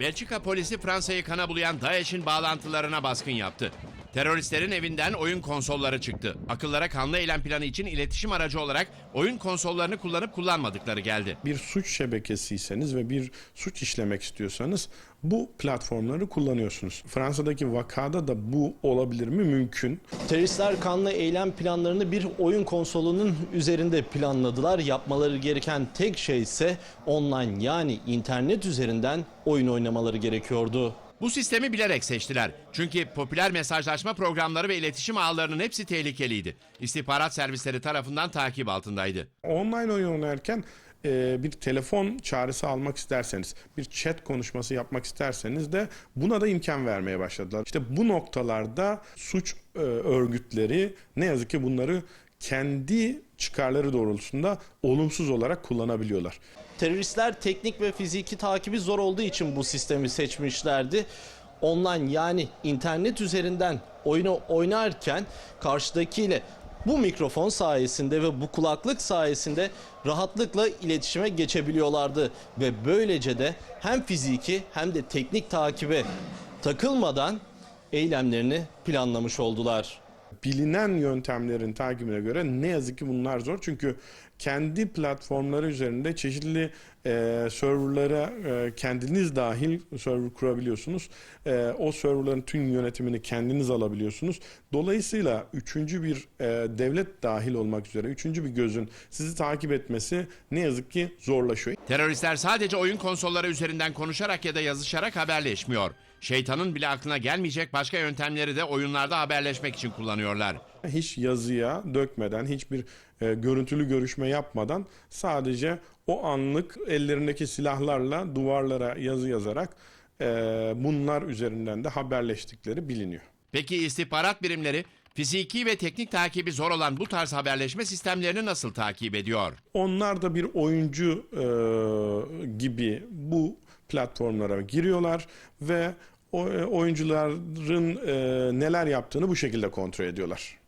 Belçika polisi Fransa'yı kana bulayan DAEŞ'in bağlantılarına baskın yaptı. Teröristlerin evinden oyun konsolları çıktı. Akıllara kanlı eylem planı için iletişim aracı olarak oyun konsollarını kullanıp kullanmadıkları geldi. bir suç şebekesiyseniz ve bir suç işlemek istiyorsanız bu platformları kullanıyorsunuz. Fransa'daki vakada da bu olabilir mi? Mümkün. Teröristler kanlı eylem planlarını bir oyun konsolunun üzerinde planladılar. Yapmaları gereken tek şey ise online yani internet üzerinden oyun oynamaları gerekiyordu. Bu sistemi bilerek seçtiler. Çünkü popüler mesajlaşma programları ve iletişim ağlarının hepsi tehlikeliydi. İstihbarat servisleri tarafından takip altındaydı. Online oyun oynarken e, bir telefon çağrısı almak isterseniz, bir chat konuşması yapmak isterseniz de buna da imkan vermeye başladılar. İşte bu noktalarda suç e, örgütleri ne yazık ki bunları kendi çıkarları doğrultusunda olumsuz olarak kullanabiliyorlar. Teröristler teknik ve fiziki takibi zor olduğu için bu sistemi seçmişlerdi. Online yani internet üzerinden oyunu oynarken karşıdakiyle bu mikrofon sayesinde ve bu kulaklık sayesinde rahatlıkla iletişime geçebiliyorlardı ve böylece de hem fiziki hem de teknik takibe takılmadan eylemlerini planlamış oldular. Bilinen yöntemlerin takibine göre ne yazık ki bunlar zor. Çünkü kendi platformları üzerinde çeşitli e, serverlara e, kendiniz dahil server kurabiliyorsunuz. E, o serverların tüm yönetimini kendiniz alabiliyorsunuz. Dolayısıyla üçüncü bir e, devlet dahil olmak üzere üçüncü bir gözün sizi takip etmesi ne yazık ki zorlaşıyor. Teröristler sadece oyun konsolları üzerinden konuşarak ya da yazışarak haberleşmiyor. Şeytanın bile aklına gelmeyecek başka yöntemleri de oyunlarda haberleşmek için kullanıyorlar. hiç yazıya dökmeden, hiçbir e, görüntülü görüşme yapmadan sadece o anlık ellerindeki silahlarla duvarlara yazı yazarak e, bunlar üzerinden de haberleştikleri biliniyor. Peki istihbarat birimleri fiziki ve teknik takibi zor olan bu tarz haberleşme sistemlerini nasıl takip ediyor? Onlar da bir oyuncu e, gibi bu platformlara giriyorlar ve e, oyuncuların e, neler yaptığını bu şekilde kontrol ediyorlar.